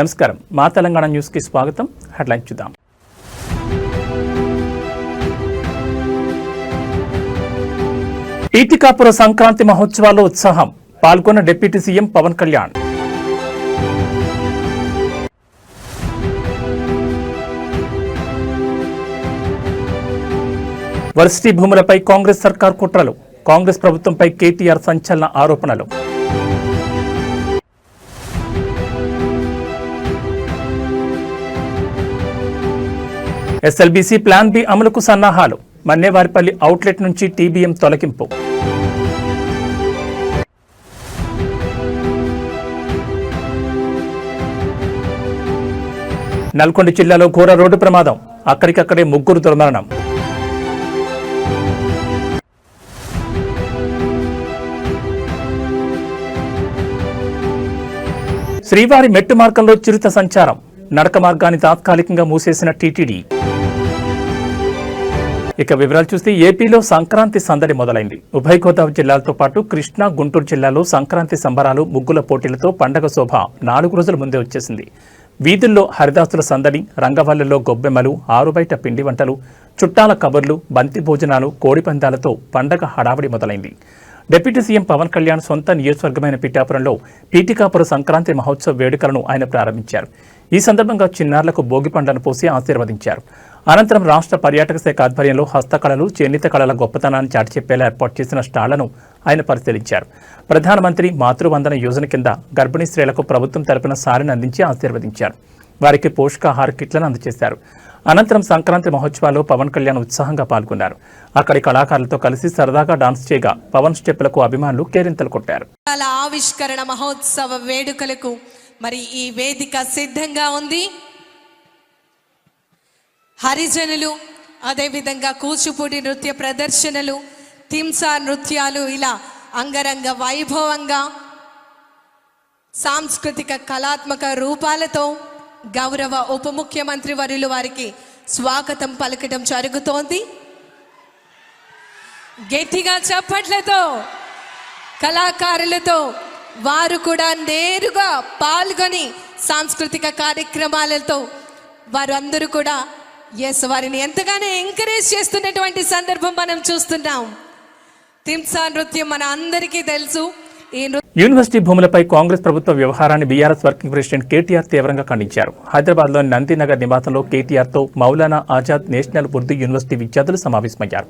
నమస్కారం. మా తెలంగాణ న్యూస్కి స్వాగతం. హెడ్లైన్ చూద్దాం. ఈటికాపుర సంక్రాంతి మహోత్సవాల్లో ఉత్సాహం. పాల్గొన్న deputy CM Pawan Kalyan. Varsity భూములపై కాంగ్రెస్ సర్కార్ కుట్రలు. కాంగ్రెస్ ప్రభుత్వంపై కేటీఆర్ సంచలన ఆరోపణలు. ఎస్ఎల్బీసీ ప్లాన్ బి అమలుకు సన్నాహాలు. మన్నేవారిపల్లి అవుట్లెట్ నుంచి టీబీఎం తొలగింపు. నల్గొండ జిల్లాలో ఘోర రోడ్డు ప్రమాదం. అక్కడికక్కడే ముగ్గురు దుర్మరణం. శ్రీవారి మెట్టు మార్గంలో చిరుత సంచారం. నడక మార్గాన్ని తాత్కాలికంగా మూసేసిన టీటీడీ. ఇక వివరాలు చూస్తే ఏపీలో సంక్రాంతి సందడి మొదలైంది. ఉభయ గోదావరి జిల్లాలతో పాటు కృష్ణా గుంటూరు జిల్లాలో సంక్రాంతి సంబరాలు ముగ్గుల పోటీలతో పండగ శోభ నాలుగు రోజుల ముందే వచ్చేసింది. వీధుల్లో హరిదాసుల సందడి రంగవల్లిలో గొబ్బెమ్మలు ఆరుబయట పిండి వంటలు చుట్టాల కబుర్లు బంతి భోజనాలు కోడిపందాలతో పండగ హడావిడి మొదలైంది. డిప్యూటీ సీఎం పవన్ కళ్యాణ్ సొంత నియోజకవర్గమైన పిఠాపురంలో పీఠికాపుర సంక్రాంతి మహోత్సవ వేడుకలను ఆయన ప్రారంభించారు. ఈ సందర్భంగా చిన్నారులకు భోగి పండ్లను పోసి ఆశీర్వదించారు. అనంతరం రాష్ట్ర పర్యాటక శాఖ ఆధ్వర్యంలో హస్తకళలు చేనేత కళల గొప్పతనాన్ని చాటి చెప్పేలా ఏర్పాటు చేసిన స్టాళ్ళను ఆయన పరిశీలించారు. ప్రధానమంత్రి మాతృవందన యోజన కింద గర్భిణీ స్త్రీలకు ప్రభుత్వం తరపున సారిని అందించి ఆశీర్వదించారు. వారికి పోషకాహార కిట్లను అందజేశారు. అనంతరం సంక్రాంతి మహోత్సవాల్లో పవన్ కళ్యాణ్ ఉత్సాహంగా పాల్గొన్నారు. అక్కడి కళాకారులతో కలిసి సరదాగా డాన్స్ చేయగా పవన్ స్టెప్లకు అభిమానులు కేరింతలు కొట్టారు. ఆవిష్కరణ మహోత్సవ వేడుకలకు మరి ఈ వేదిక సిద్ధంగా ఉంది. హరిజనులు అదేవిధంగా కూచిపూడి నృత్య ప్రదర్శనలు తింసా నృత్యాలు ఇలా అంగరంగ వైభవంగా సాంస్కృతిక కళాత్మక రూపాలతో గౌరవ ఉప ముఖ్యమంత్రి వర్యులు వారికి స్వాగతం పలకడం జరుగుతోంది. గట్టిగా చప్పట్లతో కళాకారులతో వారు కూడా నేరుగా పాల్గొని సాంస్కృతిక కార్యక్రమాలతో వారు అందరూ కూడా ఎస్ వారిని ఎంతగానో ఎంకరేజ్ చేస్తున్నటువంటి సందర్భం మనం చూస్తున్నాం. తింసా నృత్యం మన అందరికీ తెలుసు. యూనివర్సిటీ భూములపై కాంగ్రెస్ ప్రభుత్వ వ్యవహారాన్ని బీఆర్ఎస్ వర్కింగ్ ప్రెసిడెంట్ కేటీఆర్ తీవ్రంగా ఖండించారు. హైదరాబాద్లోని నందినగర్ నివాసంలో కేటీఆర్తో మౌలానా ఆజాద్ నేషనల్ ఉర్దూ యూనివర్సిటీ విద్యార్థులు సమావేశమయ్యారు.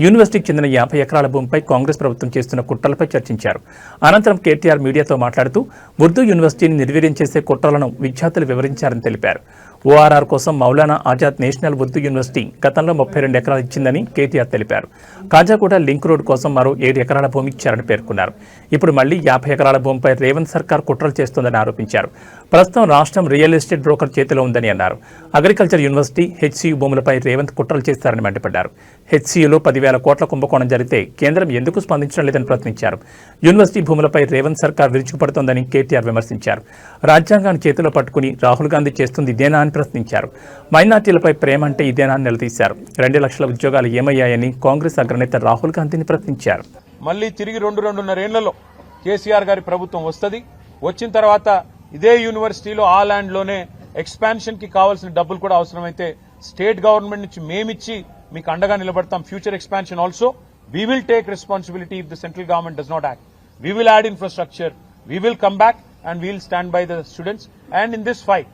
యూనివర్సిటీకి చెందిన యాభై ఎకరాల భూమిపై కాంగ్రెస్ ప్రభుత్వం చేస్తున్న కుట్రలపై చర్చించారు. అనంతరం కేటీఆర్ మీడియాతో మాట్లాడుతూ ఉర్దూ యూనివర్సిటీని నిర్వీర్యం చేసే కుట్రలను విద్యార్థులు వివరించారని తెలిపారు. ఓఆర్ఆర్ కోసం మౌలానా ఆజాద్ నేషనల్ ఉర్దూ యూనివర్సిటీ గతంలో ముప్పై రెండు ఎకరాలు ఇచ్చిందని కేటీఆర్ తెలిపారు. కాజాగూడ లింక్ రోడ్ కోసం మరో ఏడు ఎకరాల భూమి ఇచ్చారని పేర్కొన్నారు. ఇప్పుడు మళ్ళీ యాభై ఎకరాల భూమిపై రేవంత్ సర్కార్ కుట్రలు చేస్తోందని ఆరోపించారు. ప్రస్తుతం రాష్ట్రం రియల్ ఎస్టేట్ బ్రోకర్ చేతిలో ఉందని అన్నారు. అగ్రికల్చర్ యూనివర్సిటీ హెచ్సియు భూములపై రేవంత్ కుట్రలు చేస్తారని మండిపడ్డారు. హెచ్సియులో పదివేల కోట్ల కుంభకోణం జరిగితే కేంద్రం ఎందుకు స్పందించడం లేదని ప్రశ్నించారు. యూనివర్సిటీ భూములపై రేవంత్ సర్కార్ విరుచుకుపడుతోందని కేటీఆర్ విమర్శించారు. రాజ్యాంగాన్ని చేతిలో పట్టుకుని రాహుల్ గాంధీ చేస్తుంది ఇదేనా అని ప్రశ్నించారు. మైనార్టీలపై ప్రేమ అంటే ఇదేనా నిలదీశారు. రెండు లక్షల ఉద్యోగాలు ఏమయ్యాయని కాంగ్రెస్ అగ్రనేత రాహుల్ గాంధీని ప్రశ్నించారు. మళ్ళీ తిరిగి రెండు రెండున్నరేళ్ళలో కేసీఆర్ గారి ప్రభుత్వం వస్తుంది. వచ్చిన తర్వాత ఇదే యూనివర్సిటీలో ఆ ల్యాండ్లోనే ఎక్స్పాన్షన్కి కావాల్సిన డబ్బులు కూడా అవసరమైతే స్టేట్ గవర్నమెంట్ నుంచి మేమిచ్చి మీకు అండగా నిలబడతాం. Future expansion also. We will take responsibility if the central government does not act we will add infrastructure we will come back and we'll stand by the students and in this fight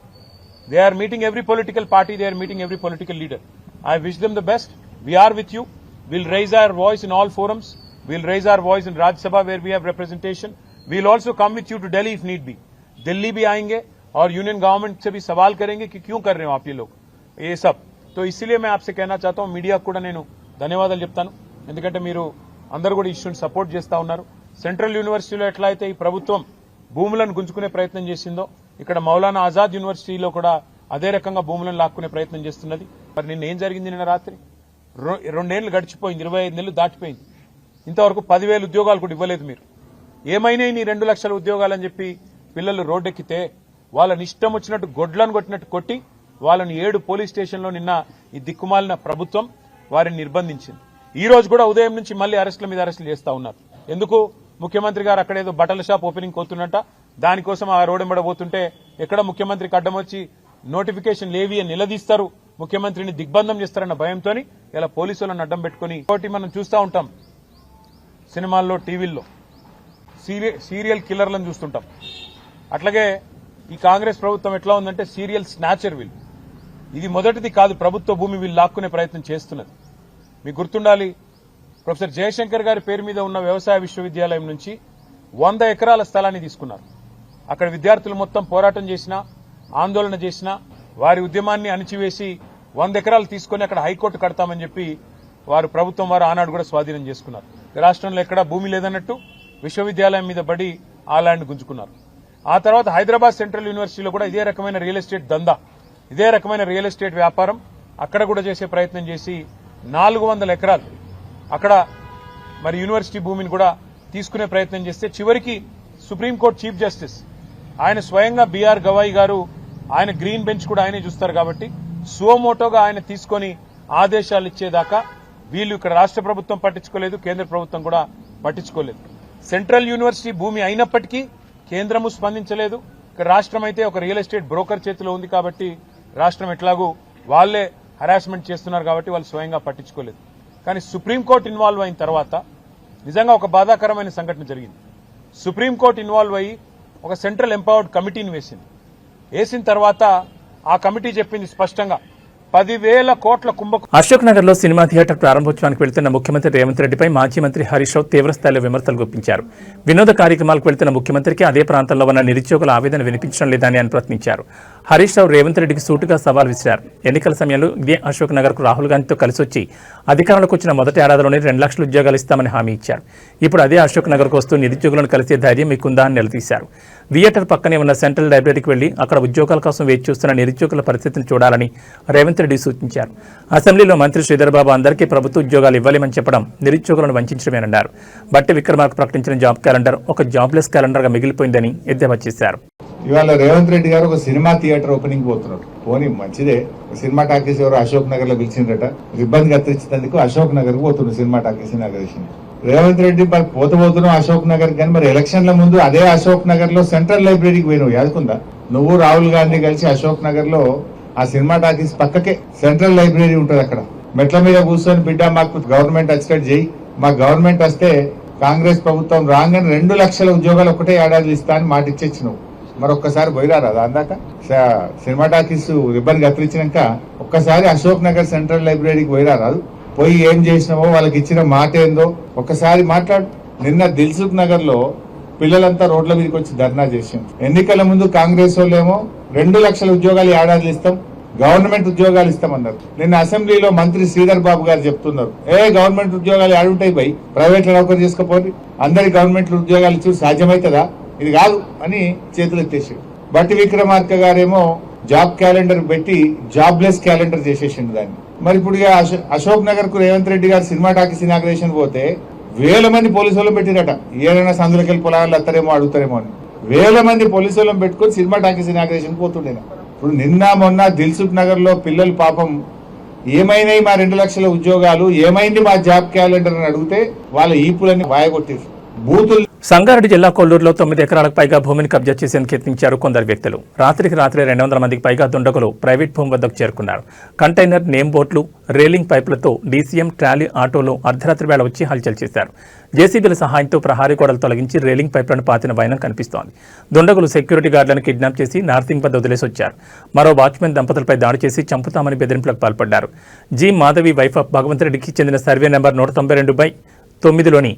They are meeting every political party, they are meeting every political leader. I wish them the best. We are with you. We'll raise our voice in all forums. We'll raise our voice in Rajya Sabha where we have representation. We'll also come with you to Delhi if need be. Delhi भी आएंगे और union government से भी सवाल करेंगे कि क्यों कर रहे हो आप ये लोग ये सब तो इसीलिए मैं आपसे कहना चाहता हूँ మీడియా కూడా నేను ధన్యవాదాలు చెప్తాను ఎందుకంటే మీరు అందరూ కూడా ఇష్యూని సపోర్ట్ చేస్తా ఉన్నారు సెంట్రల్ యూనివర్సిటీలో ఎట్లా అయితే ఈ ప్రభుత్వం భూములను గుంజుకునే ప్రయత్నం చేసిందో ఇక్కడ మౌలానా ఆజాద్ యూనివర్సిటీలో కూడా అదే రకంగా భూములను లాక్కునే ప్రయత్నం చేస్తున్నది. మరి నిన్న ఏం జరిగింది నిన్న రాత్రి? రెండేళ్ళు గడిచిపోయింది ఇరవై ఐదు నెలలు దాటిపోయింది. ఇంతవరకు పదివేల ఉద్యోగాలు కూడా ఇవ్వలేదు మీరు. ఏమైనా నీ రెండు లక్షల ఉద్యోగాలని చెప్పి పిల్లలు రోడ్డెక్కితే వాళ్ళని ఇష్టం వచ్చినట్టు గొడ్లను కొట్టినట్టు కొట్టి వాళ్ళని ఏడు పోలీస్ స్టేషన్లో నిన్న ఈ దిక్కుమాలిన ప్రభుత్వం వారిని నిర్బంధించింది. ఈ రోజు కూడా ఉదయం నుంచి మళ్ళీ అరెస్టుల మీద అరెస్టులు చేస్తా ఉన్నారు. ఎందుకు? ముఖ్యమంత్రి గారు అక్కడేదో బట్టల షాప్ ఓపెనింగ్ కోతున్నట్ట దానికోసం ఆ రోడ్ పోతుంటే ఎక్కడ ముఖ్యమంత్రికి అడ్డం వచ్చి నోటిఫికేషన్ లేవి అని నిలదీస్తారు. ముఖ్యమంత్రిని దిగ్బంధం చేస్తారన్న భయంతో ఇలా పోలీసులను అడ్డం పెట్టుకుని ఒకటి మనం చూస్తూ ఉంటాం. సినిమాల్లో టీవీల్లో సీరియల్ సీరియల్ కిల్లర్లను చూస్తుంటాం. అట్లాగే ఈ కాంగ్రెస్ ప్రభుత్వం ఎట్లా ఉందంటే సీరియల్ స్నాచర్ వీళ్ళు ఇది మొదటిది కాదు ప్రభుత్వ భూమి వీళ్ళు లాక్కునే ప్రయత్నం చేస్తున్నది. మీకు గుర్తుండాలి ప్రొఫెసర్ జయశంకర్ గారి పేరు మీద ఉన్న వ్యవసాయ విశ్వవిద్యాలయం నుంచి వంద ఎకరాల స్థలాన్ని తీసుకున్నారు. అక్కడ విద్యార్థులు మొత్తం పోరాటం చేసినా ఆందోళన చేసినా వారి ఉద్యమాన్ని అణిచివేసి వంద ఎకరాలు తీసుకొని అక్కడ హైకోర్టు కడతామని చెప్పి వారు ప్రభుత్వం వారు ఆనాడు కూడా స్వాధీనం చేసుకున్నారు. రాష్ట్రంలో ఎక్కడా భూమి లేదన్నట్టు విశ్వవిద్యాలయం మీద పడి ఆ ల్యాండ్ గుంజుకున్నారు. ఆ తర్వాత హైదరాబాద్ సెంట్రల్ యూనివర్సిటీలో కూడా ఇదే రకమైన రియల్ ఎస్టేట్ దందా ఇదే రకమైన రియల్ ఎస్టేట్ వ్యాపారం అక్కడ కూడా చేసే ప్రయత్నం చేసి నాలుగు వందల ఎకరాలు అక్కడ మరి యూనివర్సిటీ భూమిని కూడా తీసుకునే ప్రయత్నం చేస్తే చివరికి సుప్రీంకోర్టు చీఫ్ జస్టిస్ ఆయన స్వయంగా బీఆర్ గవాయి గారు ఆయన గ్రీన్ బెంచ్ కూడా ఆయనే చూస్తారు కాబట్టి సువమోటోగా ఆయన తీసుకొని ఆదేశాలు ఇచ్చేదాకా వీళ్ళు ఇక్కడ రాష్ట్ర ప్రభుత్వం పట్టించుకోలేదు కేంద్ర ప్రభుత్వం కూడా పట్టించుకోలేదు. సెంట్రల్ యూనివర్సిటీ భూమి అయినప్పటికీ కేంద్రము స్పందించలేదు. ఇక్కడ రాష్ట్రం అయితే ఒక రియల్ ఎస్టేట్ బ్రోకర్ చేతిలో ఉంది కాబట్టి రాష్ట్రం ఎట్లాగూ వాళ్ళే హరాస్మెంట్ చేస్తున్నారు కాబట్టి వాళ్ళు స్వయంగా పట్టించుకోలేదు. కానీ సుప్రీంకోర్టు ఇన్వాల్వ్ అయిన తర్వాత నిజంగా ఒక బాధాకరమైన సంఘటన జరిగింది. సుప్రీంకోర్టు ఇన్వాల్వ్ అయ్యి ఒక సెంట్రల్ ఎంపవర్డ్ కమిటీని వేసింది. వేసిన తర్వాత ఆ కమిటీ చెప్పింది స్పష్టంగా పదివేల కోట్ల కుంభ అశోక్ నగర్లో సినిమా థియేటర్ ప్రారంభోత్సవానికి వెళ్తున్న ముఖ్యమంత్రి రేవంత్ రెడ్డిపై మాజీ మంత్రి హరీష్ రావు తీవ్రస్థాయిలో విమర్శలు గుప్పించారు. వినోద కార్యక్రమాలకు వెళ్తున్న ముఖ్యమంత్రికి అదే ప్రాంతంలో ఉన్న నిరుద్యోగుల ఆవేదన వినిపించడం లేదని ఆయన ప్రశ్నించారు. హరీష్ రావు రేవంత్ రెడ్డికి సూటుగా సవాల్ విసిరారు. ఎన్నికల సమయంలో ఇదే అశోక్ నగర్కు రాహుల్ గాంధీతో కలిసి వచ్చి అధికారంలోకి వచ్చిన మొదటి ఏడాదిలోనే రెండు లక్షల ఉద్యోగాలు ఇస్తామని హామీ ఇచ్చారు. ఇప్పుడు అదే అశోక్ నగర్కు వస్తూ నిరుద్యోగులను కలిసే ధైర్యం మీకుందా అని నిలదీశారు. థియేటర్ పక్కనే ఉన్న సెంట్రల్ లైబ్రరీకి వెళ్ళి అక్కడ ఉద్యోగాల కోసం వేచి చూస్తున్న నిరుద్యోగుల పరిస్థితిని చూడాలని రేవంత్ రెడ్డి సూచించారు. అసెంబ్లీలో మంత్రి శ్రీధర్బాబు అందరికీ ప్రభుత్వ ఉద్యోగాలు ఇవ్వలేమని చెప్పడం నిరుద్యోగులను వంచడమేనన్నారు బట్టి విక్రమార్క ప్రకటించిన జాబ్ క్యాలెండర్ ఒక జాబ్లెస్ క్యాలెండర్గా మిగిలిపోయిందని ఎద్దేవా చేశారు. ఇవాళ రేవంత్ రెడ్డి గారు ఒక సినిమా థియేటర్ ఓపెనింగ్ పోతున్నారు పోనీ మంచిదే. సినిమా టాకీస్ ఎవరు అశోక్ నగర్లో పిలిచిందట ఇబ్బంది కత్తిరించినందుకు అశోక్ నగర్ పోతున్నారు cinema talkies inauguration. Revanth Reddy మరి పోత అశోక్ నగర్ కానీ మరి ఎలక్షన్ల ముందు అదే అశోక్ నగర్లో సెంట్రల్ లైబ్రరీకి పోయినావు. యాదుకుందా నువ్వు రాహుల్ గాంధీ కలిసి అశోక్ నగర్లో ఆ సినిమా టాకీస్ పక్కకే సెంట్రల్ లైబ్రరీ ఉంటుంది అక్కడ. మెట్ల మీద కూర్చొని బిడ్డ మాకు గవర్నమెంట్ వచ్చేటట్టు చేయి మా గవర్నమెంట్ వస్తే కాంగ్రెస్ ప్రభుత్వం రాగానే రెండు లక్షల ఉద్యోగాలు ఒకటే ఏడాది ఇస్తా అని మాట ఇచ్చేచ్చు నువ్వు మరొక్కసారి పోయిరారా దాందాక సినిమా టాకీస్ రిబ్బన్ కత్తిరించినాక ఒక్కసారి అశోక్ నగర్ సెంట్రల్ లైబ్రరీకి పోయిరారా పోయి ఏం చేసినావో వాళ్ళకి ఇచ్చిన మాట ఏందో ఒక్కసారి మాట్లాడు. నిన్న దిల్సుఖ్ నగర్లో పిల్లలంతా రోడ్ల మీదకి వచ్చి ధర్నా చేసాం ఎన్నికల ముందు కాంగ్రెస్ వాళ్ళేమో రెండు లక్షల ఉద్యోగాలు ఏడాదిలు ఇస్తాం గవర్నమెంట్ ఉద్యోగాలు ఇస్తామన్నారు. నిన్న అసెంబ్లీలో మంత్రి శ్రీధర్ బాబు గారు చెప్తున్నారు. ఏ గవర్నమెంట్ ఉద్యోగాలు ఆడుంటాయి పోయి ప్రైవేట్ నౌకరీ నౌకరు చేసుకోపోయి అందరి గవర్నమెంట్ ఉద్యోగాలు ఇచ్చి సాధ్యమవుతుందా ఇది కాదు అని చేతులు ఎత్తేసాడు. బట్టి విక్రమార్క గారేమో జాబ్ క్యాలెండర్ పెట్టి జాబ్లెస్ క్యాలెండర్ చేసేసిండు దాన్ని. మరి ఇప్పుడు ఇక అశో- అశోక్ నగర్కు రేవంత్ రెడ్డి గారు సినిమా టాకీస్ ఇనాగ్రేషన్ పోతే వేల మంది పోలీసు వాళ్ళని పెట్టిరట. ఏదైనా సందులకెళ్ళి పొలాలు వస్తారేమో అడుగుతారేమో అని. వేల మంది పోలీసు వాళ్ళని పెట్టుకొని సినిమా టాకీస్ ఇనాగ్రేషన్ పోతుండే ఇప్పుడు నిన్న మొన్న దిల్సుఖ్ నగర్లో పిల్లలు పాపం ఏమైనాయి మా రెండు లక్షల ఉద్యోగాలు ఏమైంది మా జాబ్ క్యాలెండర్ అని అడిగితే వాళ్ళ ఈపులన్నీ వాయగొట్టేసి బూతులు సంగారెడ్డి జిల్లా కొల్లూరులో తొమ్మిది ఎకరాలకు పైగా భూమిని కబ్జా చేసేందుకు యత్నించారు కొందరు వ్యక్తులు. రాత్రికి రాత్రి రెండు వందల మందికి పైగా దుండగులు ప్రైవేట్ భూమి వద్దకు చేరుకున్నారు. కంటైనర్ నేమ్ బోట్లు రేలింగ్ పైపులతో డీసీఎం ట్రాలీ ఆటోలు అర్ధరాత్రి వేళ వచ్చి హల్చల్ చేశారు. జేసీబీల సహాయంతో ప్రహారీ గోడలు తొలగించి రేలింగ్ పైపులను పాతిన వైనం కనిపిస్తోంది. దుండగులు సెక్యూరిటీ గార్డులను కిడ్నాప్ చేసి నార్సింగ్ వద్ద వదిలేసి వచ్చారు. మరో వాచ్మెన్ దంపతులపై దాడి చేసి చంపుతామని బెదిరింపులకు పాల్పడ్డారు. G. Madhavi wife of Bhagwant రెడ్డికి చెందిన సర్వే నెంబర్ నూట తొంభై రెండు బై తొమ్మిదిలోని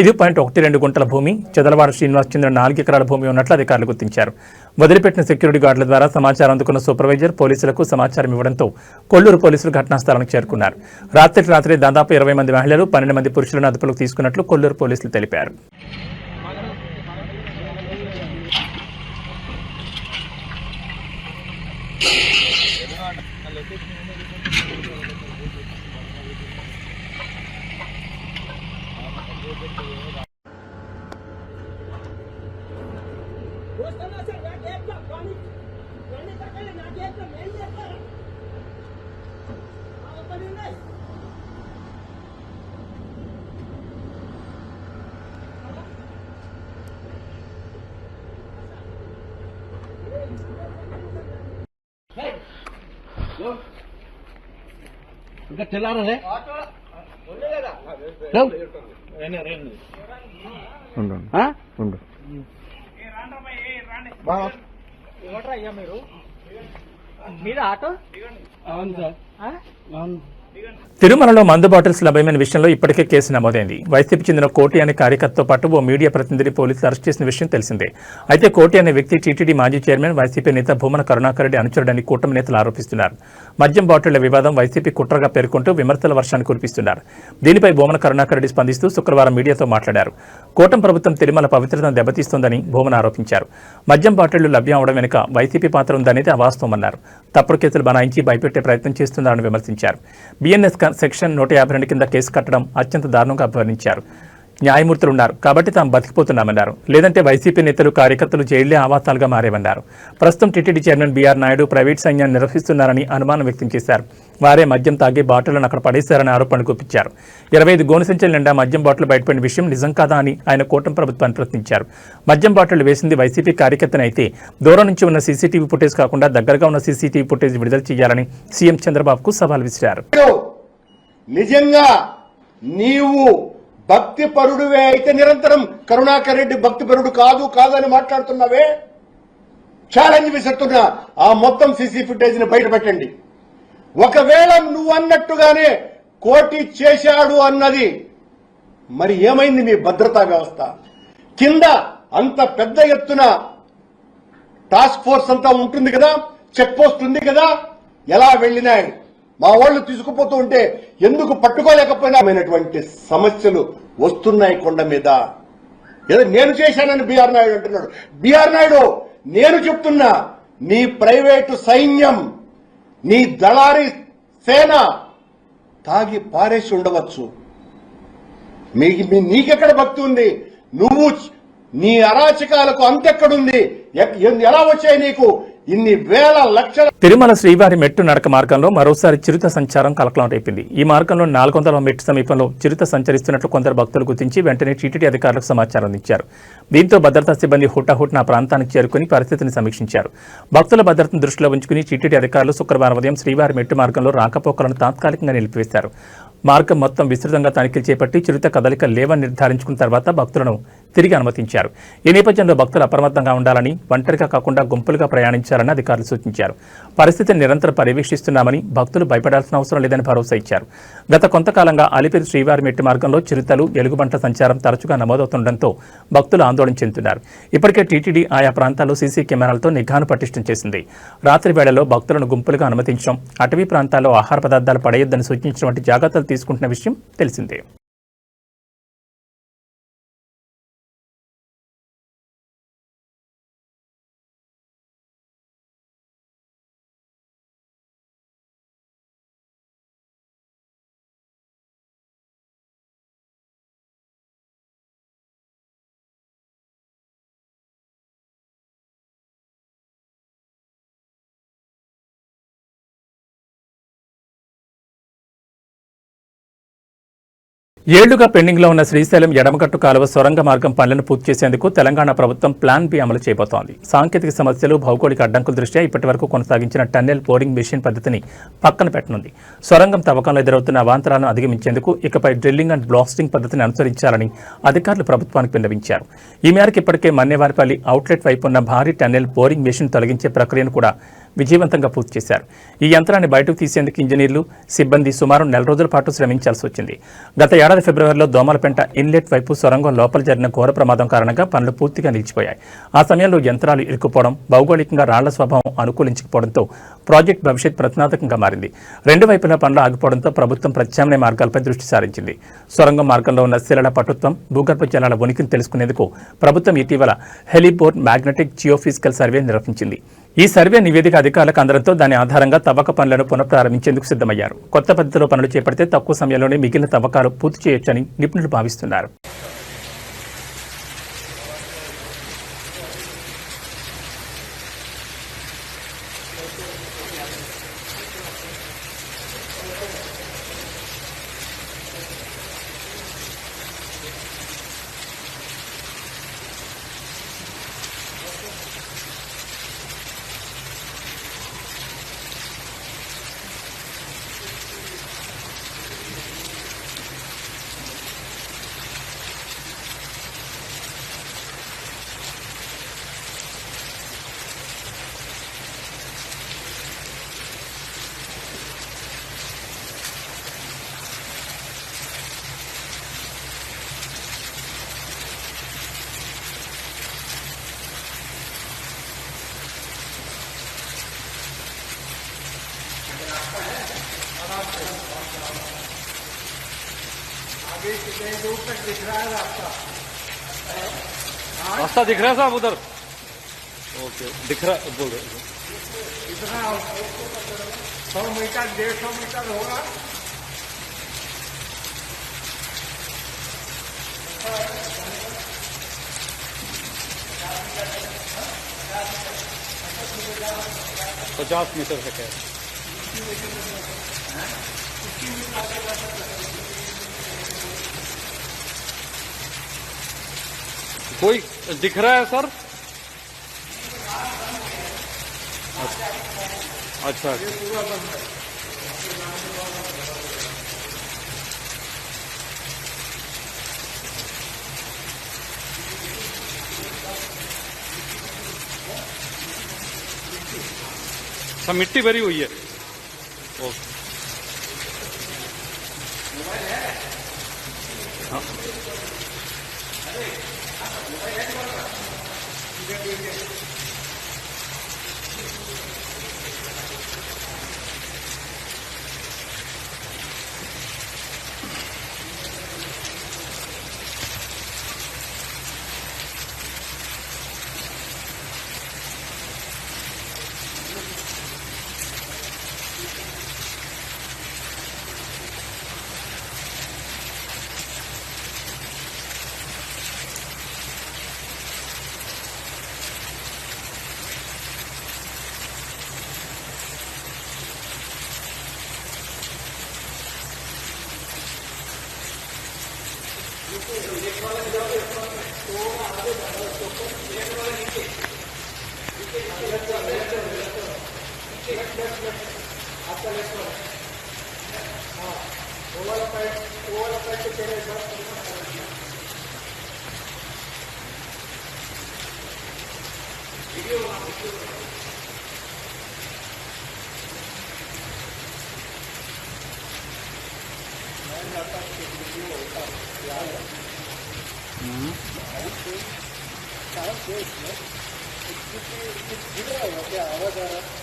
ఐదు పాయింట్ ఒకటి రెండు గుంటల భూమి చెదలవాడ శ్రీనివాస్ చంద్ర నాలుగు ఎకరాల భూమి ఉన్నట్లు అధికారులు గుర్తించారు. వదిలిపెట్టిన సెక్యూరిటీ గార్డుల ద్వారా సమాచారం అందుకున్న సూపర్వైజర్ పోలీసులకు సమాచారం ఇవ్వడంతో కొల్లూరు పోలీసులు ఘటనా స్థలానికి చేరుకున్నారు. రాత్రికి రాత్రి దాదాపు ఇరవై మంది మహిళలు పన్నెండు మంది పురుషులను అదుపులోకి తీసుకున్నట్లు కొల్లూరు పోలీసులు తెలిపారు. వస్తున్నా సార్ నాకు ఏట్లా కానీ రెండు తగ్గలే నాకు ఏట్లా ఏం చేస్తారా? ఇంకా తెల్లారలే? ఉండు ఉండు. మీద ఆటో? అవును సార్. అవును. తిరుమలలో మందు బాటిల్స్ లభ్యమైన విషయంలో ఇప్పటికే కేసు నమోదైంది. వైసీపీ చెందిన కోటి అనే కార్యకర్తతో పాటు ఓ మీడియా ప్రతినిధిని పోలీసులు అరెస్ట్ చేసిన విషయం తెలిసిందే. అయితే కోటి అనే వ్యక్తి టీటీడీ మాజీ చైర్మన్ వైసీపీ నేత భూమన కరుణాకరెడ్డి అనుచరుడని కూటమి నేతలు ఆరోపిస్తున్నారు. మద్యం బాటిళ్ళ వివాదం వైసీపీ కుట్రగా పేర్కొంటూ విమర్శల వర్షాన్ని కురిపిస్తున్నారు. దీనిపై భూమన కరుణాకరెడ్డి స్పందిస్తూ శుక్రవారం మీడియాతో మాట్లాడారు. కూటమి ప్రభుత్వం తిరుమల పవిత్రతను దెబ్బతీస్తోందని భూమన ఆరోపించారు. మద్యం బాటిళ్ళు లభ్యం అవడం వెనుక వైసీపీ పాత్ర ఉందనేది అవాస్తవమన్నారు. తప్పుడు కేసులు బనాయించి భయపెట్టే ప్రయత్నం చేస్తున్నారని విమర్శించారు. బిఎన్ఎస్ సెక్షన్ నూట యాభై రెండు కింద కేసు కట్టడం అత్యంత దారుణంగా అభివర్ణించారు. న్యాయమూర్తులు ఉన్నారు కాబట్టి తాము బతికిపోతున్నామన్నారు. లేదంటే వైసీపీ నేతలు కార్యకర్తలు జైళ్ళే ఆవాసాలుగా మారేవన్నారు. ప్రస్తుతం TTD chairman B R Naidu private సైన్యాన్ని నిర్వహిస్తున్నారని అనుమానం వ్యక్తం చేశారు. వారే మద్యం తాగి బాటిళ్ళను అక్కడ పడేశారని ఆరోపణలు గుప్పించారు. ఇరవై ఐదు గోను సంచుల నిండా మద్యం బాటిల్ బయటపడిన విషయం నిజం కాదా అని ఆయన కూటమి ప్రభుత్వాన్ని ప్రశ్నించారు. మద్యం బాటలు వేసింది వైసీపీ కార్యకర్తను అయితే దూరం నుంచి ఉన్న సీసీటీవీ ఫుటేజ్ కాకుండా దగ్గరగా ఉన్న సీసీటీవీ ఫుటేజ్ విడుదల చేయాలని సీఎం చంద్రబాబుకు సవాల్ విసిరారు. నిజంగా నీవు భక్తి పరుడువే అయితే నిరంతరం కరుణాకర్ రెడ్డి భక్తి పరుడు కాదు కాదు అని మాట్లాడుతున్నావే? ఛాలెంజ్ విసురుతున్నా. ఆ మొత్తం సీసీ ఫుటేజ్ని బయట పెట్టండి ఒకవేళ నువ్వు అన్నట్టుగానే కోటి చేశాడు అన్నది మరి ఏమైంది మీ భద్రతా వ్యవస్థ? కింద అంత పెద్ద ఎత్తున టాస్క్ ఫోర్స్ అంతా ఉంటుంది కదా చెక్ పోస్ట్ ఉంది కదా ఎలా వెళ్ళినాయి? మా వాళ్ళు తీసుకుపోతూ ఉంటే ఎందుకు పట్టుకోలేకపోయినామైనటువంటి సమస్యలు వస్తున్నాయి కొండ మీద? ఏదో నేను చేశానని బీఆర్ నాయుడు అంటున్నాడు. బీఆర్ నాయుడు నేను చెప్తున్నా నీ ప్రైవేటు సైన్యం నీ దళారి సేన తాగి పారేసి ఉండవచ్చు. మీ నీకెక్కడ భక్తి ఉంది? నువ్వు నీ అరాచకాలకు అంతెక్కడుంది? ఎక్- ఎలా వచ్చాయి నీకు? ఇన్ని వేల లక్షల తిరుమల శ్రీవారి మెట్టు నడక మార్గంలో మరోసారి చిరుత సంచారం కలకలం రేపింది. ఈ మార్గంలో నాలుగు వందల మెట్టు సమీపంలో చిరుత సంచరిస్తున్నట్లు కొందరు భక్తులు గుర్తించి వెంటనే టీటీడీ అధికారులకు సమాచారం అందించారు దీంతో భద్రతా సిబ్బంది హుటాహుటిన ఆ ప్రాంతానికి చేరుకుని పరిస్థితిని సమీక్షించారు. భక్తుల భద్రతను దృష్టిలో ఉంచుకుని టీటీడీ అధికారులు శుక్రవారం ఉదయం శ్రీవారి మెట్టు మార్గంలో రాకపోకలను తాత్కాలికంగా నిలిపివేశారు. మార్గం మొత్తం విస్తృతంగా తనిఖీలు చేపట్టి చిరుత కదలిక లేవని నిర్ధారించుకున్న తర్వాత భక్తులను తిరిగి అనుమతించారు. ఈ నేపథ్యంలో భక్తులు అప్రమత్తంగా ఉండాలని ఒంటరిగా కాకుండా గుంపులుగా ప్రయాణించాలని అధికారులు సూచించారు. పరిస్థితిని నిరంతరం పర్యవేక్షిస్తున్నామని భక్తులు భయపడాల్సిన అవసరం లేదని భరోసా ఇచ్చారు. గత కొంతకాలంగా అలిపిరి శ్రీవారి మెట్టి మార్గంలో చిరుతలు ఎలుగుబంట సంచారం తరచుగా నమోదవుతుండటంతో భక్తులు ఆందోళన చెందుతున్నారు. ఇప్పటికే టీటీడీ ఆయా ప్రాంతాల్లో సీసీ కెమెరాలతో నిఘాను పటిష్టం చేసింది. రాత్రి వేళలో భక్తులను గుంపులుగా అనుమతించడం అటవీ ప్రాంతాల్లో ఆహార పదార్థాలు పడేయొద్దని సూచించిన వంటి జాగ్రత్తలు తీసుకుంటున్న విషయం తెలిసిందే. ఏళ్ళుగా పెండింగ్లో ఉన్న శ్రీశైలం ఎడమగట్టు కాలువ సొరంగ మార్గం పనులను పూర్తి చేసేందుకు తెలంగాణ ప్రభుత్వం ప్లాన్ బి అమలు చేయబోతోంది. సాంకేతిక సమస్యలు భౌగోళిక అడ్డంకుల దృష్ట్యా ఇప్పటి వరకు కొనసాగించిన టన్నెల్ బోరింగ్ మెషిన్ పద్ధతిని పక్కన పెట్టనుంది. సొరంగం తవ్వకంలో ఎదురవుతున్న అవాంతరాలను అధిగమించేందుకు ఇకపై డ్రిల్లింగ్ అండ్ బ్లాస్టింగ్ పద్ధతిని అనుసరించాలని అధికారులు ప్రభుత్వానికి విన్నవించారు. ఈ మేరకు ఇప్పటికే మన్నేవారిపల్లి అవుట్లెట్ వైపు ఉన్న భారీ టన్నెల్ బోరింగ్ మెషిన్ తొలగించే ప్రక్రియను కూడా విజయవంతంగా పూర్తి చేశారు. ఈ యంత్రాన్ని బయటకు తీసేందుకు ఇంజనీర్లు సిబ్బంది సుమారు నెల రోజుల పాటు శ్రమించాల్సి వచ్చింది. గత ఏడాది ఫిబ్రవరిలో దోమలపెంట ఇన్లెట్ వైపు సొరంగం లోపల జరిగిన ఘోర ప్రమాదం కారణంగా పనులు పూర్తిగా నిలిచిపోయాయి. ఆ సమయంలో యంత్రాలు ఇరుక్కుపోవడం భౌగోళికంగా రాళ్ళ స్వభావం అనుకూలించకపోవడంతో ప్రాజెక్ట్ భవిష్యత్ ప్రతినాదకంగా మారింది. రెండు వైపులా పనులు ఆగిపోవడంతో ప్రభుత్వం ప్రత్యామ్నాయ మార్గాలపై దృష్టి సారించింది. సొరంగం మార్గంలో ఉన్న శిలల పటుత్వం భూగర్భ జలాల ఉనికిని తెలుసుకునేందుకు ప్రభుత్వం ఇటీవల హెలిబోర్డ్ మ్యాగ్నెటిక్ జియోఫిజికల్ సర్వే నిర్వహించింది. ఈ సర్వే నివేదిక అధికారులకు అందడంతో దాని ఆధారంగా తవ్వక పనులను పునఃప్రారంభించేందుకు సిద్ధమయ్యారు. కొత్త పద్ధతిలో పనులు చేపడితే తక్కువ సమయంలోనే మిగిలిన తవ్వకాలు పూర్తి చేయొచ్చని నిపుణులు భావిస్తున్నారు. रास्ता। दिख रहा है साहब उधर? ओके दिख रहा बोल रहे सौ मीटर डेढ़ सौ मीटर होगा पचास मीटर तक है? कोई दिख रहा है सर? अच्छा सब मिट्टी भरी हुई है।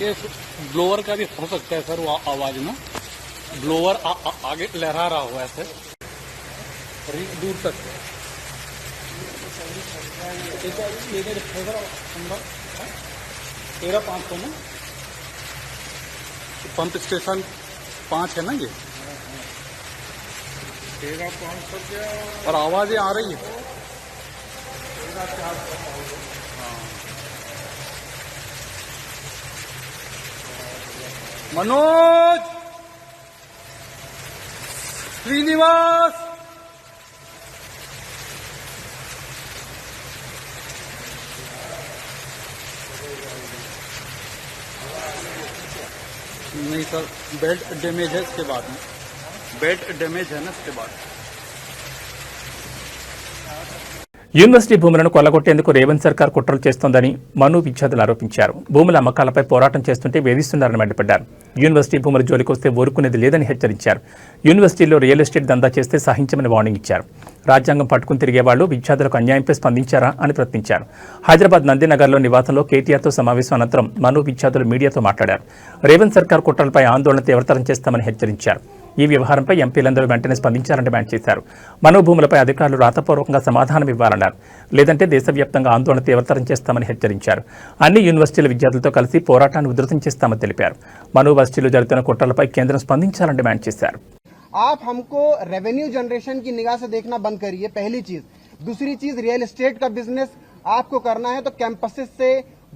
ये ब्लोअर का भी हो सकता है, सर, वो आवाज़ में। ब्लोअर आगे लहरा रहा हुआ ऐसे री- दूर तक। तेरह पाँच सौ में। पंप स्टेशन पाँच है ना ये? तेरह पाँच सौ क्या? और आवाज़ें आ रही है। तेरह चार सौ मनोज श्रीनिवास! नहीं सर बेल्ट डैमेज है इसके बाद में। बेल्ट डैमेज है ना इसके बाद యూనివర్సిటీ భూములను కొల్లగొట్టేందుకు రేవంత్ సర్కార్ కుట్రలు చేస్తోందని మను విద్యార్థులు ఆరోపించారు. భూముల అమ్మకాలపై పోరాటం చేస్తుంటే వేధిస్తున్నారని మండిపడ్డారు. యూనివర్సిటీ భూముల జోలికొస్తే ఊరుకునేది లేదని హెచ్చరించారు. యూనివర్సిటీలో రియల్ ఎస్టేట్ దందా చేస్తే సహించమని వార్నింగ్ ఇచ్చారు. రాజ్యాంగం పట్టుకుని తిరిగే వాళ్ళు విద్యార్థులకు అన్యాయంపై స్పందించారా అని ప్రశ్నించారు. హైదరాబాద్ నందినగర్లో నివాసంలో కేటీఆర్తో సమావేశం అనంతరం మను విద్యార్థులు మీడియాతో మాట్లాడారు. రేవంత్ సర్కార్ కుట్రలపై ఆందోళన తీవ్రతరం చేస్తామని హెచ్చరించారు. ఈ వ్యవహారంపై ఎంపీలందరూ వెంటనే స్పందించాలని డిమాండ్ చేశారు మనోభూములపై అధికారులు రాతపూర్వకంగా సమాధానం ఇవ్వాలన్నారు లేదంటే దేశవ్యాప్తంగా ఆందోళన తీవ్రతరం చేస్తామని హెచ్చరించారు అన్ని యూనివర్సిటీల విద్యార్థులతో కలిసి పోరాటాన్ని ఉధృతం చేస్తామని తెలిపారు మనో వర్సిటీలో జరుగుతున్న కుట్రలపై కేంద్రం స్పందించాలని డిమాండ్ చేశారు आप हमको रेवेन्यू जनरेशन की निगाह से देखना बंद करिए पहली चीज दूसरी चीज रियल एस्टेट का बिजनेस आपको करना है तो कैंपसेस से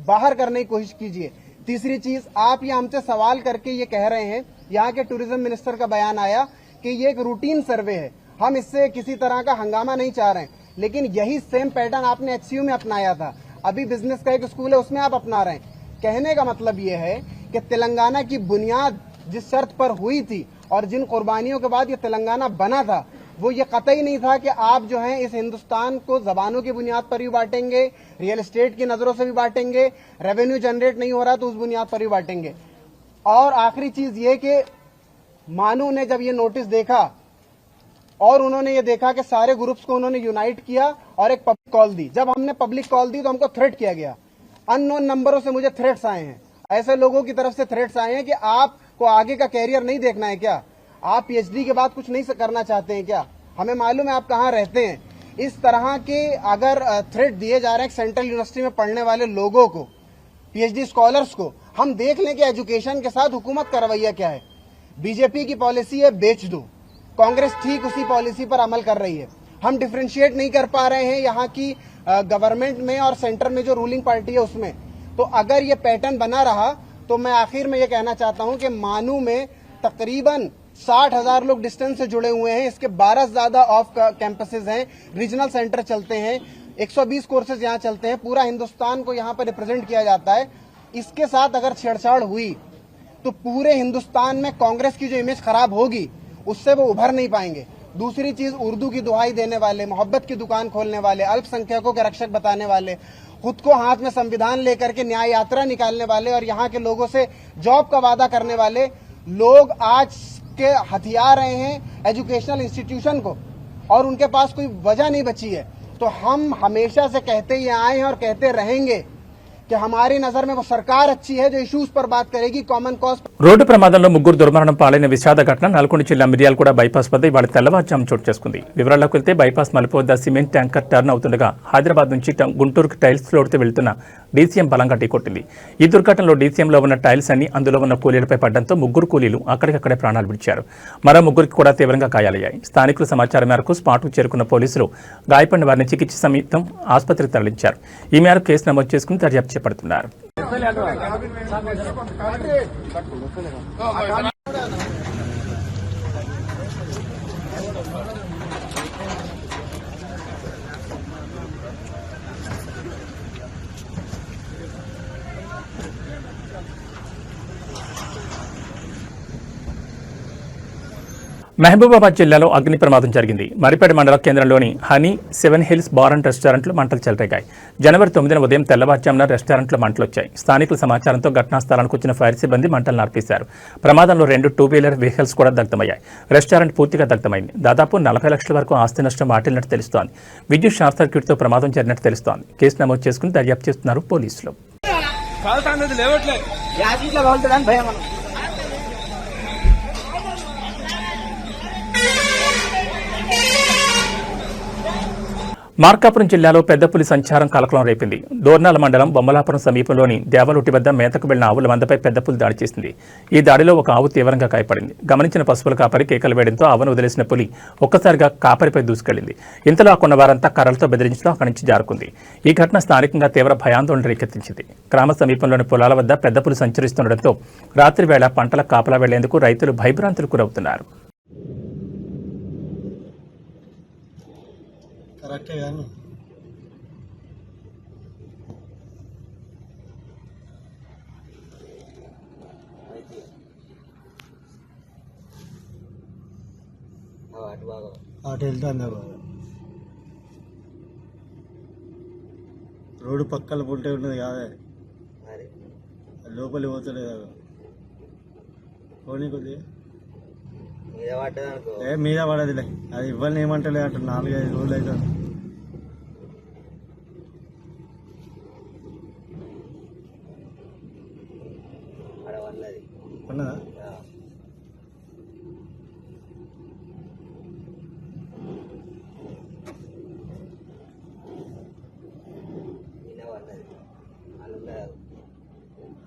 बाहर करने की कोशिश कीजिए तीसरी चीज आप ये हमसे सवाल करके ये कह रहे हैं यहाँ के टूरिज़्म मिनिस्टर का बयान आया कि ये एक रूटीन सर्वे है। हम इससे किसी तरह का हंगामा नहीं चाह रहे हैं। लेकिन यही सेम पैटर्न आपने एचसीयू में अपनाया था। अभी बिज़नेस का एक स्कूल है, उसमें आप अपना रहे हैं। कहने का मतलब ये है कि तेलंगाना की बुनियाद जिस शर्त पर हुई थी और जिन कुर्बानियों के बाद ये तेलंगाना बना था, वो ये कतई नहीं था कि आप जो है इस हिंदुस्तान को जबानों की बुनियाद पर भी बांटेंगे रियल एस्टेट की नज़रों से भी बांटेंगे रेवेन्यू जनरेट नहीं हो रहा तो उस बुनियाद पर भी बांटेंगे। और आखिरी चीज़ ये कि मानू ने जब ये नोटिस देखा, और उन्होंने ये देखा कि सारे ग्रुप्स को उन्होंने यूनाइट किया और एक पब्लिक कॉल दी। जब हमने पब्लिक कॉल दी तो हमको थ्रेट किया गया। अननोन नंबरों से मुझे थ्रेट्स आए हैं। ऐसे लोगों की तरफ़ से थ्रेट्स आए हैं कि आपको आगे का कैरियर नहीं देखना है क्या? आप पीएचडी के बाद कुछ नहीं करना चाहते हैं क्या? हमें मालूम है आप कहाँ रहते हैं। इस तरह के अगर थ्रेट दिए जा रहे हैं सेंट्रल यूनिवर्सिटी में पढ़ने वाले लोगों को पीएचडी स्कॉलर्स को, हम देख लें कि एजुकेशन के साथ हुकूमत का रवैया क्या है। बीजेपी की पॉलिसी है, बेच दो। कांग्रेस ठीक उसी पॉलिसी पर अमल कर रही है। हम डिफ्रेंशिएट नहीं कर पा रहे हैं यहाँ की गवर्नमेंट में और सेंटर में जो रूलिंग पार्टी है उसमें। तो अगर ये पैटर्न बना रहा तो मैं आखिर में ये कहना चाहता हूँ कि मानू में तकरीबन साठ हज़ार लोग डिस्टेंस से जुड़े हुए हैं। इसके बारह से ज़्यादा ऑफ़ कैंपसेस हैं रीजनल सेंटर चलते हैं। 120 कोर्सेज यहाँ चलते हैं। पूरा हिंदुस्तान को यहाँ पर रिप्रेजेंट किया जाता है। इसके साथ अगर छेड़छाड़ हुई तो पूरे हिंदुस्तान में कांग्रेस की जो इमेज खराब होगी, उससे वो उभर नहीं पाएँगे। दूसरी चीज़, उर्दू की दुहाई देने वाले, मोहब्बत की दुकान खोलने वाले, अल्पसंख्यकों के रक्षक बताने वाले, खुद को हाथ में संविधान लेकर के न्याय यात्रा निकालने वाले और यहाँ के लोगों से जॉब का वादा करने वाले, लोग आज के हथियार रहे हैं एजुकेशनल इंस्टीट्यूशन को। और उनके पास कोई वजह नहीं बची है। तो हम हमेशा से कहते ही आए हैं और कहते रहेंगे कि हमारी नजर में वो सरकार अच्छी है जो इश्यूज पर बात करेगी कॉमन कॉज రోడ్డు ప్రమాదంలో ముగ్గురు దుర్మరణం పాలైన విషాద ఘటన నల్గొండ జిల్లా మిర్యాలగూడ బైపాస్ వద్ద ఇవాళ తెల్లవారుజాము చోటు చేసుకుంది వివరాల్లోకి వెళ్తే బైపాస్ మలుపు వద్ద సిమెంట్ ట్యాంకర్ టర్న్ అవుతుండగా హైదరాబాద్ నుంచి ట- గుంటూరుకు టైల్స్ లోడుతూ వెళ్తున్న డీసీఎం బలంగా ఢీకొట్టింది ఈ దుర్ఘటనలో డీసీఎంలో ఉన్న టైల్స్ అన్ని అందులో ఉన్న కూలీలపై పడడంతో ముగ్గురు కూలీలు అక్కడికక్కడే ప్రాణాలు విడిచారు. మరో ముగ్గురికి కూడా తీవ్రంగా గాయాలయ్యాయి. స్థానికుల సమాచారం మేరకు స్పాట్కు చేరుకున్న పోలీసులు గాయపడిన వారిని చికిత్స సమేతం ఆసుపత్రికి తరలించారు. ఈ మేరకు కేసు నమోదు చేసుకుని దర్యాప్తు చేపడుతున్నారు. మహబూబాబాద్ జిల్లాలో అగ్ని ప్రమాదం జరిగింది. మరిపేట మండల కేంద్రంలోని honey seven hills bar and రెస్టారెంట్లో మంటలు చెలరేగాయి. జనవరి తొమ్మిదిన ఉదయం తెల్లవారుజామున రెస్టారెంట్లో మంటలు వచ్చాయి స్థానికుల సమాచారంతో ఘటనా స్థలానికి వచ్చిన ఫైర్ సిబ్బంది మంటలు నార్పేశారు ప్రమాదంలో రెండు టూ వీలర్ వెహికల్స్ కూడా దగ్ధమయ్యాయి. రెస్టారెంట్ పూర్తిగా దగ్ధమైంది. దాదాపు నలభై లక్షల వరకు ఆస్తి నష్టం వాటిల్లినట్టు తెలుస్తోంది. విద్యుత్ షార్ట్ సర్క్యూట్తో ప్రమాదం జరిగినట్టు తెలుస్తోంది. కేసు నమోదు చేసుకుని దర్యాప్తు చేస్తున్నారు పోలీసులు. మార్కాపురం జిల్లాలో పెద్ద పులి సంచారం కలకలం రేపింది. దోర్నాల మండలం బొమ్మలాపురం సమీపంలోని దేవలొట్టి వద్ద మేతకు వెళ్ళిన ఆవుల మందపై పెద్ద పులి దాడి చేసింది. ఈ దాడిలో ఒక ఆవు తీవ్రంగా గాయపడింది. గమనించిన పశువుల కాపరి కేకలు వేయడంతో ఆవును వదిలేసిన పులి ఒక్కసారిగా కాపరిపై దూసుకెళ్ళింది. ఇంతలో ఆ కొన్న వారంతా కర్రలతో బెదిరించడం అక్కడి నుంచి జారుకుంది. ఈ ఘటన స్థానికంగా తీవ్ర భయాందోళన రేకెత్తించింది. గ్రామ సమీపంలోని పొలాల వద్ద పెద్ద పులి సంచరిస్తుండటంతో రాత్రి వేళ పంటల కాపలా వెళ్ళేందుకు రైతులు భయభ్రాంతులు గురవుతున్నారు. కరెక్టే కానీ. అటు వెళ్తాను బాబా. రోడ్డు పక్కల పుంటే ఉన్నది కాదే. లోపలి పోతలేదు. పోనీ కొద్దిగా. ఏ మీద పడదులే. అది ఇవ్వాలని ఏమంటలే అంట నాలుగైదు రోజులు అవుతుంది ఉన్నదా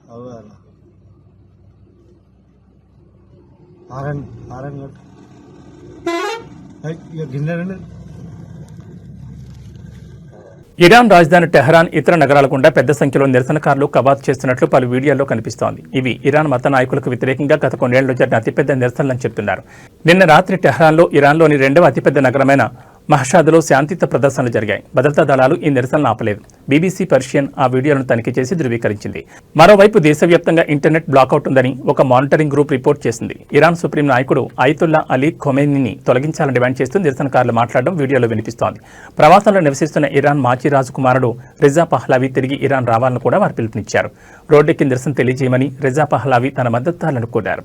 అవునా అన్న ఆరన్ ఆరన్ కొట్టు ఐ, ఇక గిన్నె రెండు ఇరాన్ రాజధాని టెహరాన్ ఇతర నగరాల గుండా పెద్ద సంఖ్యలో నిరసనకారులు కవాతు చేస్తున్నట్లు పలు వీడియోల్లో కనిపిస్తోంది. ఇవి ఇరాన్ మత నాయకులకు వ్యతిరేకంగా గత కొన్నేళ్ళలో జరిగిన అతిపెద్ద నిరసనలని చెప్తున్నారు. నిన్న రాత్రి టెహరాన్లో ఇరాన్లోని రెండవ అతిపెద్ద నగరమైన మహషాద్లో శాంతియుత ప్రదర్శనలు జరిగాయి. భద్రతా దళాలు ఈ నిరసనలు ఆపలేదు. బీబీసీ పర్షియన్ ఆ వీడియోలను తనిఖీ చేసి ధృవీకరించింది. మరోవైపు దేశవ్యాప్తంగా ఇంటర్నెట్ బ్లాకౌట్ ఉందని ఒక మానిటరింగ్ గ్రూప్ రిపోర్ట్ చేసింది. ఇరాన్ సుప్రీం నాయకుడు అయితుల్లా అలీ ఖొమెనిని తొలగించాలని డిమాండ్ చేస్తూ నిరసనకారులు మాట్లాడడం వీడియోలో వినిపిస్తోంది. ప్రవాసంలో నివసిస్తున్న ఇరాన్ మాజీ రాజకుమారుడు రిజా పహ్లావి తిరిగి ఇరాన్ రావాలని కూడా వారు పిలుపునిచ్చారు. రోడ్డెక్కి నిరసన తెలియజేయమని రిజా పహ్లావి తన మద్దతుదారులను కోరారు.